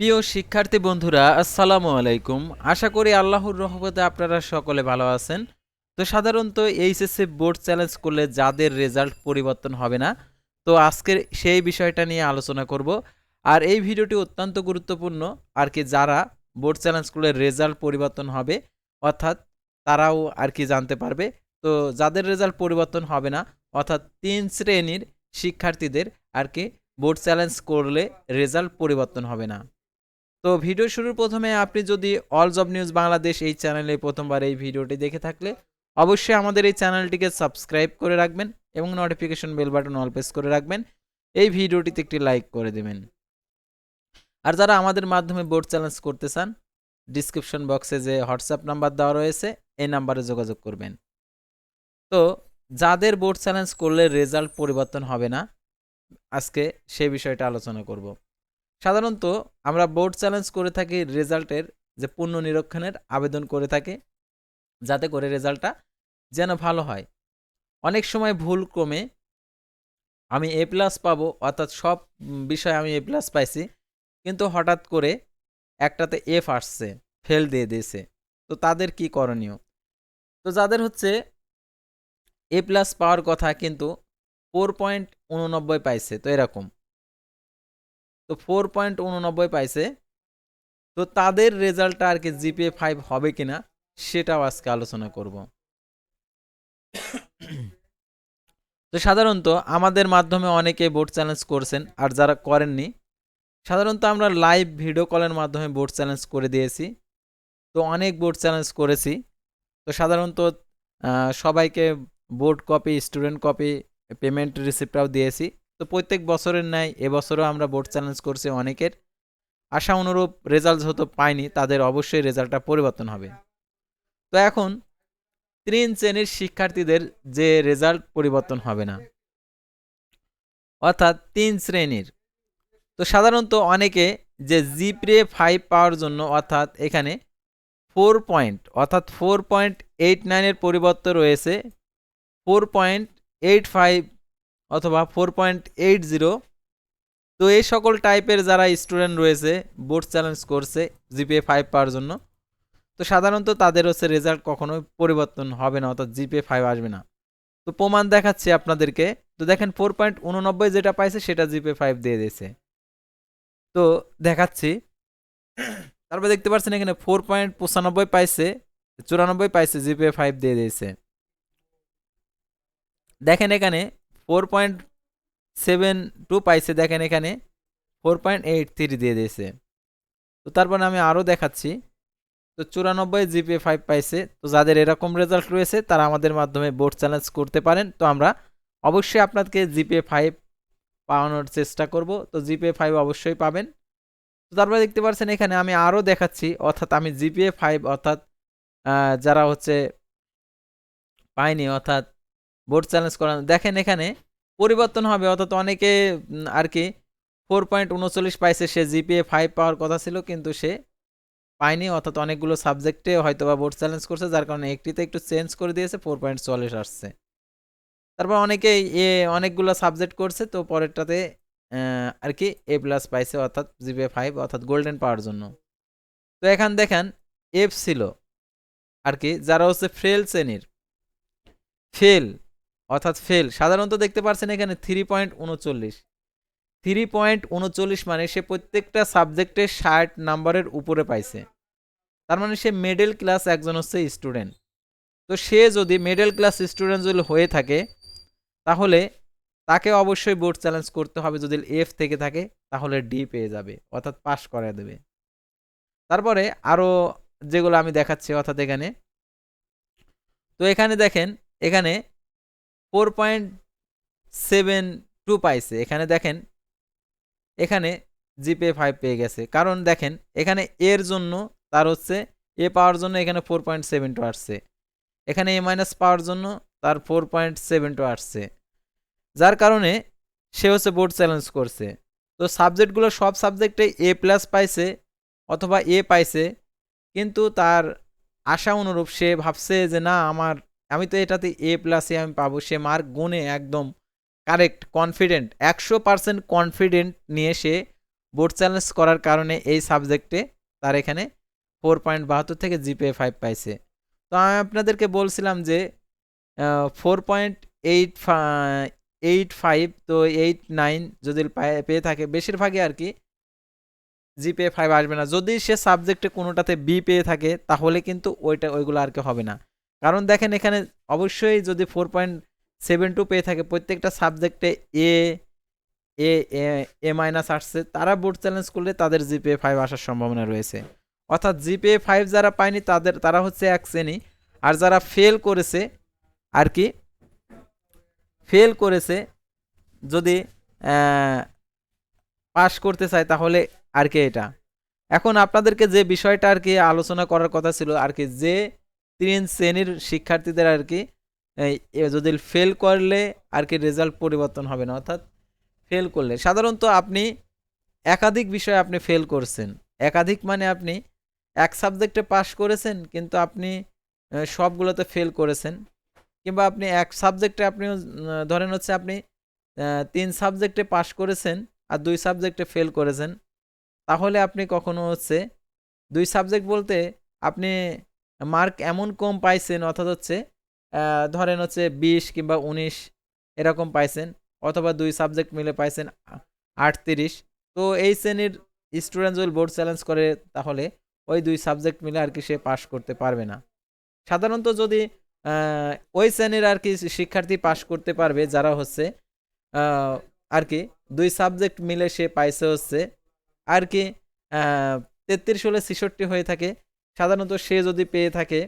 প্রিয় শিক্ষার্থী বন্ধুরা, আসসালামু আলাইকুম। আশা করি আল্লাহর রহমতে আপনারা সকলে ভালো আছেন। তো সাধারণত এইচএসসি বোর্ড চ্যালেঞ্জ করলে যাদের রেজাল্ট পরিবর্তন হবে না, তো আজকের সেই বিষয়টা নিয়ে আলোচনা করব। আর এই ভিডিওটি অত্যন্ত গুরুত্বপূর্ণ। আর কি যারা বোর্ড চ্যালেঞ্জ করলে রেজাল্ট পরিবর্তন হবে, অর্থাৎ তারাও আর কি জানতে পারবে। তো যাদের রেজাল্ট পরিবর্তন হবে না, অর্থাৎ তিন শ্রেণির শিক্ষার্থীদের আর কি বোর্ড চ্যালেঞ্জ করলে রেজাল্ট পরিবর্তন হবে না। তো ভিডিও শুরুর প্রথমে আপনি যদি অল জব নিউজ বাংলাদেশ এই চ্যানেলে প্রথমবার এই ভিডিওটি দেখে থাকলে অবশ্যই আমাদের এই চ্যানেলটিকে সাবস্ক্রাইব করে রাখবেন এবং notification bell button all press করে রাখবেন। এই ভিডিওটিতে একটি লাইক করে দেবেন। আর যারা আমাদের মাধ্যমে বোর্ড চ্যালেঞ্জ করতে চান ডিসক্রিপশন বক্সে যে হোয়াটসঅ্যাপ নাম্বার দেওয়া রয়েছে, এই নাম্বারে যোগাযোগ করবেন। তো যাদের বোর্ড চ্যালেঞ্জ করলে রেজাল্ট পরিবর্তন হবে না, আজকে সেই বিষয়টা আলোচনা করব। সাধারণত আমরা বোর্ড চ্যালেঞ্জ করে থাকি রেজাল্টের, যে পূর্ণ নিরীক্ষণের আবেদন করে থাকে, যাতে করে রেজাল্টটা যেন ভালো হয়। অনেক সময় ভুল ক্রমে আমি এ প্লাস পাবো, অর্থাৎ সব বিষয়ে আমি এ প্লাস পাইছি, কিন্তু হঠাৎ করে একটাতে এফ আসছে ফেল দিয়ে দিয়েছে। তো তাদের কি করণীয়? তো যাদের হচ্ছে এ প্লাস পাওয়ার কথা, কিন্তু ফোর পয়েন্ট উননব্বই পাইছে, তো এরকম। তো ফোর পয়েন্ট উননব্বই পাইছে। তো তাদের রেজাল্টটা আর কি জিপিএ ফাইভ হবে কিনা, সেটাও আজকে আলোচনা করব। তো সাধারণত আমাদের মাধ্যমে অনেকে বোর্ড চ্যালেঞ্জ করছেন, আর যারা করেননি, সাধারণত আমরা লাইভ ভিডিও কলের মাধ্যমে বোর্ড চ্যালেঞ্জ করে দিয়েছি। তো অনেক বোর্ড চ্যালেঞ্জ করেছি। তো সাধারণত সবাইকে board copy student copy payment রিসিপ্টটাও দিয়েছি। তো প্রত্যেক বছরের ন্যায় এবছরও আমরা বোর্ড চ্যালেঞ্জ করছি অনেকের। আশা অনুরূপ রেজাল্ট যেহেতু পাইনি, তাদের অবশ্যই রেজাল্টটা পরিবর্তন হবে। তো এখন তিন শ্রেণির শিক্ষার্থীদের যে রেজাল্ট পরিবর্তন হবে না, অর্থাৎ তিন শ্রেণির। তো সাধারণত অনেকে যে জিপ্রে ফাইভ পাওয়ার জন্য, অর্থাৎ এখানে ফোর পয়েন্ট অর্থাৎ ফোর পয়েন্ট এইট নাইনের পরিবর্তন রয়েছে ফোর পয়েন্ট এইট ফাইভ অথবা ফোর পয়েন্ট এইট জিরো তো এই সকল টাইপের যারা স্টুডেন্ট রয়েছে বোর্ড চ্যালেঞ্জ করছে জিপিএ ফাইভ পাওয়ার জন্য, তো সাধারণত তাদের হচ্ছে রেজাল্ট কখনোই পরিবর্তন হবে না, অর্থাৎ জিপিএ ফাইভ আসবে না। তো প্রমাণ দেখাচ্ছি আপনাদেরকে। তো দেখেন ফোর পয়েন্ট উননব্বই যেটা পাইছে, সেটা জিপিএ ফাইভ দিয়ে দিয়েছে। তো দেখাচ্ছি। তারপর দেখতে পাচ্ছেন এখানে ফোর পয়েন্ট পঁচানব্বই পাইছে, চুরানব্বই পাইছে জিপিএ ফাইভ দিয়ে দিয়েছে। দেখেন এখানে ফোর পয়েন্ট সেভেন টু পাইছে, দেখেন এখানে। ফোর পয়েন্ট এইট থ্রি দিয়ে দিয়েছে। তো তারপর আমি আরও দেখাচ্ছি। তো চুরানব্বই জিপি ফাইভ পাইছে। তো যাদের এরকম রেজাল্ট রয়েছে, তারা আমাদের মাধ্যমে বোর্ড চ্যালেঞ্জ করতে পারেন। তো আমরা অবশ্যই আপনাকে জিপিএ ফাইভ পাওয়ানোর চেষ্টা করব। তো জিপিএ ফাইভ অবশ্যই পাবেন। তো তারপরে দেখতে পাচ্ছেন, এখানে আমি আরও দেখাচ্ছি। অর্থাৎ আমি জিপিএ ফাইভ অর্থাৎ যারা হচ্ছে পাইনি, অর্থাৎ বোর্ড চ্যালেঞ্জ করানো দেখেন এখানে পরিবর্তন হবে, অর্থাৎ অনেকে আর কি ফোর পয়েন্ট উনচল্লিশ পাইছে, সে জিপিএ ফাইভ পাওয়ার কথা ছিল, কিন্তু সে পায়নি, অর্থাৎ অনেকগুলো সাবজেক্টে হয়তো বা বোর্ড চ্যালেঞ্জ করছে, যার কারণে একটিতে একটু চেঞ্জ করে দিয়েছে ফোর পয়েন্ট চল্লিশ আসছে। তারপর অনেকে এ, অনেকগুলো সাবজেক্ট করছে, তো পরেরটাতে আর কি এ প্লাস পাইছে, অর্থাৎ জিপিএ ফাইভ অর্থাৎ গোল্ডেন পাওয়ার জন্য। তো এখান দেখেন এফ ছিল, আর কি, যারা হচ্ছে ফেল শ্রেণির ফেল অর্থাৎ ফেল সাধারণত দেখতে পাচ্ছেন এখানে থ্রি পয়েন্ট উনচল্লিশ। থ্রি পয়েন্ট উনচল্লিশ মানে সে প্রত্যেকটা সাবজেক্টে ষাট নাম্বারের উপরে পাইছে। তার মানে সে মিডল ক্লাস একজন হচ্ছে স্টুডেন্ট তো সে যদি মিডল ক্লাস স্টুডেন্ট যদি হয়ে থাকে, তাহলে তাকে অবশ্যই বোর্ড চ্যালেঞ্জ করতে হবে। যদি এফ থেকে থাকে, তাহলে ডি পেয়ে যাবে। অর্থাৎ পাস করে দেবে। তারপরে আরও যেগুলো আমি দেখাচ্ছি অর্থাৎ এখানে। তো এখানে দেখেন, এখানে ফোর পয়েন্ট সেভেন টু পাইছে। এখানে দেখেন, এখানে জিপে ফাইভ পেয়ে গেছে। কারণ দেখেন, এখানে এর জন্য তার হচ্ছে এ পাওয়ার জন্য এখানে ফোর পয়েন্ট সেভেন টু আসছে। এখানে এ মাইনাস পাওয়ার জন্য তার ফোর পয়েন্ট সেভেন টু আসছে। যার কারণে সে হচ্ছে বোর্ড চ্যালেঞ্জ করছে। তো সাবজেক্টগুলো সব সাবজেক্টে এ প্লাস পাইছে অথবা এ পাইছে, কিন্তু তার আশা অনুরূপ সে ভাবছে যে না, আমার আমি তো এটাতে এ প্লাসে আমি পাবো। সে মার্ক গুনে একদম কারেক্ট কনফিডেন্ট একশো পার্সেন্ট কনফিডেন্ট নিয়ে সে বোর্ড চ্যালেঞ্জ করার কারণে এই সাবজেক্টে তার এখানে ফোর পয়েন্ট বাহাত্তর থেকে জিপিএ ফাইভ পাইছে। তো আমি আপনাদেরকে বলছিলাম যে four point eight eight five তো এইট নাইন যদি পায়- পেয়ে থাকে, বেশিরভাগই আর কি জিপিএ ফাইভ আসবে না। যদি সে সাবজেক্টে কোনোটাতে বি পেয়ে থাকে, তাহলে কিন্তু ওইটা, ওইগুলো আর কি হবে না। কারণ দেখেন এখানে অবশ্যই যদি ফোর পয়েন্ট সেভেন টু পেয়ে থাকে, প্রত্যেকটা সাবজেক্টে এ এ এ মাইনাস আসছে। তারা বোর্ড চ্যালেঞ্জ করলে তাদের জিপিএ ফাইভ আসার সম্ভাবনা রয়েছে। অর্থাৎ জিপিএ ফাইভ যারা পায়নি, তাদের, তারা হচ্ছে এক শ্রেণি। আর যারা ফেল করেছে, আর কি ফেল করেছে, যদি পাস করতে চায়, তাহলে আর কি এটা। এখন আপনাদেরকে যে বিষয়টা আর কি আলোচনা করার কথা ছিল, আর কি যে তিন শ্রেণির শিক্ষার্থীদের আর কি যদি ফেল করলে আর কি রেজাল্ট পরিবর্তন হবে না, অর্থাৎ ফেল করলে। সাধারণত আপনি একাধিক বিষয়ে আপনি ফেল করছেন। একাধিক মানে আপনি এক সাবজেক্টে পাশ করেছেন, কিন্তু আপনি সবগুলোতে ফেল করেছেন। কিংবা আপনি এক সাবজেক্টে আপনি ধরেন হচ্ছে আপনি তিন সাবজেক্টে পাশ করেছেন আর দুই সাবজেক্টে ফেল করেছেন। তাহলে আপনি কখনো হচ্ছে, দুই সাবজেক্ট বলতে আপনি মার্ক এমন কম পাইছেন, অর্থাৎ হচ্ছে ধরেন হচ্ছে বিশ কিংবা উনিশ এরকম পাইছেন, অথবা দুই সাবজেক্ট মিলে পাইছেন আটত্রিশ। তো এই শ্রেণির স্টুডেন্ট যদি বোর্ড চ্যালেঞ্জ করে তাহলে ওই দুই সাবজেক্ট মিলে আর কি সে পাশ করতে পারবে না। সাধারণত যদি ওই শ্রেণির আর কি শিক্ষার্থী পাশ করতে পারবে, যারা হচ্ছে আর কি দুই সাবজেক্ট মিলে সে পাইছে হচ্ছে, আর কি তেত্রিশ হলে ছেষট্টি হয়ে থাকে সাধারণত সে যদি পেয়ে থাকে,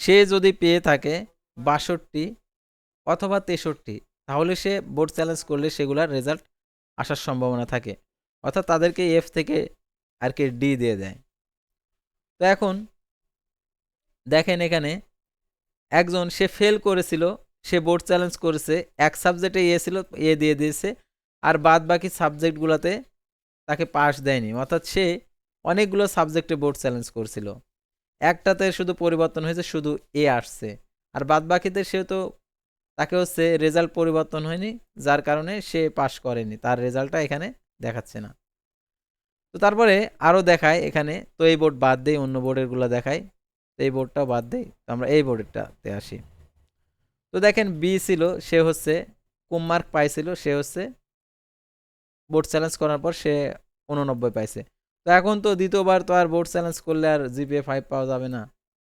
সে যদি পেয়ে থাকে বাষট্টি অথবা তেষট্টি, তাহলে সে বোর্ড চ্যালেঞ্জ করলে সেগুলার রেজাল্ট আসার সম্ভাবনা থাকে। অর্থাৎ তাদেরকে এফ থেকে আর কি ডি দিয়ে দেয়। তো এখন দেখেন এখানে একজন সে ফেল করেছিল, সে বোর্ড চ্যালেঞ্জ করেছে, এক সাবজেক্টে এ ছিল এ দিয়ে দিয়েছে, আর বাদ বাকি সাবজেক্টগুলোতে তাকে পাস দেয়নি। অর্থাৎ সে অনেকগুলো সাবজেক্টে বোর্ড চ্যালেঞ্জ করছিল। একটাতে শুধু পরিবর্তন হয়েছে, শুধু এ আসছে। আর বাদ বাকিতে সে তো তাকে হচ্ছে রেজাল্ট পরিবর্তন হয়নি, যার কারণে সে পাশ করেনি। তার রেজাল্টটা এখানে দেখাচ্ছে না। তো তারপরে আরও দেখায় এখানে, তো এই বোর্ড বাদ দেই, অন্য বোর্ডেরগুলো দেখায় এই বোর্ডটাও বাদ দেই, তো আমরা এই বোর্ডেরটাতে আসি। তো দেখেন বি ছিল, সে হচ্ছে কম মার্ক পাইছিল, সে হচ্ছে, বোর্ড চ্যালেঞ্জ করার পর সে উননব্বই পাইছে। তো এখন তো দ্বিতীয়বার তো আর বোর্ড চ্যালেঞ্জ করলে আর জিপিএ ফাইভ পাওয়া যাবে না।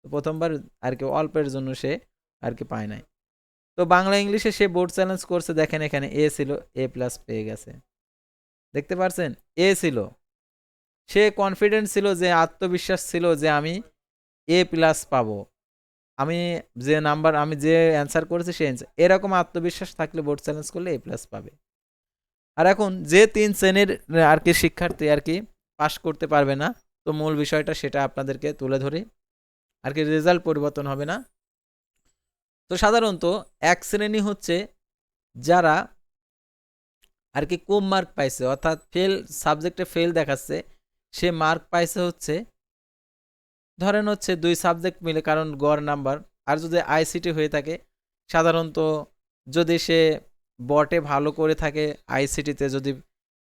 তো প্রথমবার আর কি অল্পের জন্য সে আর কি পায় নাই। তো বাংলা ইংলিশে সে বোর্ড চ্যালেঞ্জ করছে, দেখেন এখানে এ ছিল এ প্লাস পেয়ে গেছে। দেখতে পারছেন? এ ছিল। সে কনফিডেন্ট ছিল যে, আত্মবিশ্বাস ছিল যে, আমি এ প্লাস পাবো। আমি যে নাম্বার আমি যে অ্যান্সার করেছি সে অ্যান্সার এরকম আত্মবিশ্বাস থাকলে বোর্ড চ্যালেঞ্জ করলে এ প্লাস পাবে। আর এখন যে তিন শ্রেণির আর কি শিক্ষার্থী আর কি পাশ করতে পারবে না। তো মূল বিষয়টা সেটা আপনাদেরকে তুলে ধরি। আর কি রেজাল্ট পরিবর্তন হবে না। তো সাধারণত এক শ্রেণি হচ্ছে যারা আর কি কম মার্ক পাইছে, অর্থাৎ ফেল সাবজেক্টে ফেল দেখাচ্ছে, সে মার্ক পাইছে হচ্ছে, ধরেন হচ্ছে দুই সাবজেক্ট মিলে, কারণ গড় নাম্বার আর যদি আইসিটি হয়ে থাকে, সাধারণত যদি সে বটে ভালো করে থাকে আইসিটিতে যদি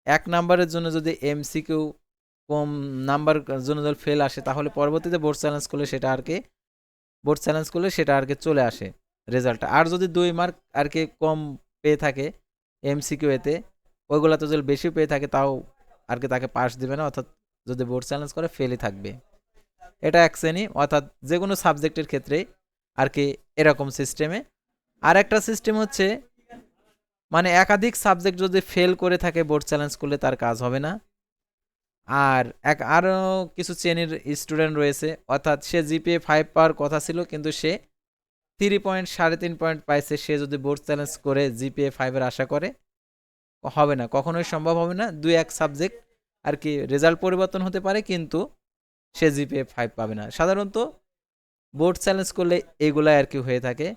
এক নাম্বারের জন্য যদি এমসিকিউ কম নাম্বার জন্য যদি ফেল আসে, তাহলে পরবর্তীতে বোর্ড চ্যালেঞ্জ করলে সেটা আর কি বোর্ড চ্যালেঞ্জ করলে সেটা আর কি চলে আসে রেজাল্টটা আর যদি দুই মার্ক আর কি কম পেয়ে থাকে এমসিকিউ এতে ওইগুলোতে যদি বেশি পেয়ে থাকে, তাও আর কি তাকে পাস দিবে না, অর্থাৎ যদি বোর্ড চ্যালেঞ্জ করে ফেলই থাকবে। এটা এক শ্রেণি, অর্থাৎ যে কোনো সাবজেক্টের ক্ষেত্রে আর কি এরকম সিস্টেমে আর একটা সিস্টেম হচ্ছে মানে একাধিক সাবজেক্ট যদি ফেল করে থাকে বোর্ড চ্যালেঞ্জ করলে তার কাজ হবে না। আর এক আরও কিছু শ্রেণির স্টুডেন্ট রয়েছে। অর্থাৎ সে জিপিএ ফাইভ পাওয়ার কথা ছিল, কিন্তু সে থ্রি পয়েন্ট সাড়ে তিন পয়েন্ট পাইছে। সে যদি বোর্ড চ্যালেঞ্জ করে জিপিএ ফাইভের আশা করে, হবে না, কখনোই সম্ভব হবে না। দুই এক সাবজেক্ট আর কি রেজাল্ট পরিবর্তন হতে পারে, কিন্তু সে জিপিএ ফাইভ পাবে না। সাধারণত বোর্ড চ্যালেঞ্জ করলে এগুলাই আর কি হয়ে থাকে।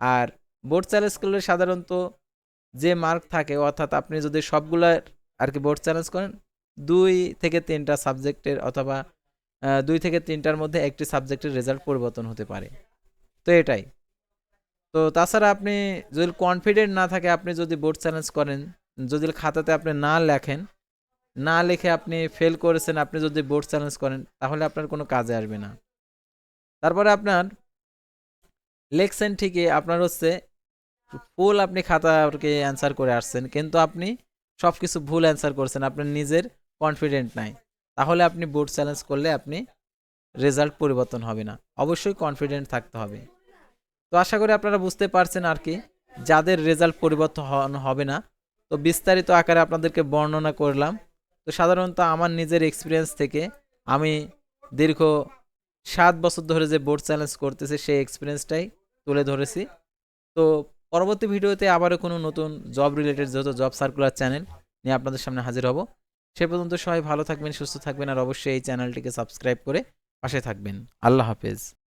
আর বোর্ড চ্যালেঞ্জ করলে সাধারণত যে মার্ক থাকে, অর্থাৎ আপনি যদি সবগুলা আর কি বোর্ড চ্যালেঞ্জ করেন দুই থেকে তিনটা সাবজেক্টের অথবা দুই থেকে তিনটার মধ্যে একটি সাবজেক্টের রেজাল্ট পরিবর্তন হতে পারে। তো এটাই। তো তাছাড়া আপনি যদি কনফিডেন্ট না থাকে, আপনি যদি বোর্ড চ্যালেঞ্জ করেন, যদি খাতাতে আপনি না লেখেন, না লিখে আপনি ফেল করেছেন, আপনি যদি বোর্ড চ্যালেঞ্জ করেন, তাহলে আপনার কোনো কাজে আসবে না। তারপরে আপনার লেখছেন ঠিকই, আপনার হচ্ছে ফুল আপনি খাতাকে অ্যান্সার করে আসছেন, কিন্তু আপনি সব কিছু ভুল অ্যান্সার করছেন, আপনার নিজের কনফিডেন্ট নাই। তাহলে আপনি বোর্ড চ্যালেঞ্জ করলে আপনি রেজাল্ট পরিবর্তন হবে না। অবশ্যই কনফিডেন্ট থাকতে হবে। তো আশা করি আপনারা বুঝতে পারছেন আর কি, যাদের রেজাল্ট পরিবর্তন হবে না। তো বিস্তারিত আকারে আপনাদেরকে বর্ণনা করলাম। তো সাধারণত আমার নিজের এক্সপিরিয়েন্স থেকে আমি দীর্ঘ সাত বছর ধরে যে বোর্ড চ্যালেঞ্জ করতেছি, সেই এক্সপিরিয়েন্সটাই তুলে ধরেছি। তো পরবর্তী ভিডিওতে আবারও কোনো নতুন জব রিলেটেড যেহেতু জব সার্কুলার চ্যানেল নিয়ে আপনাদের সামনে হাজির হব। সে পর্যন্ত সবাই ভালো থাকবেন, সুস্থ থাকবেন, আর অবশ্যই এই চ্যানেলটিকে সাবস্ক্রাইব করে পাশে থাকবেন। আল্লাহ হাফেজ।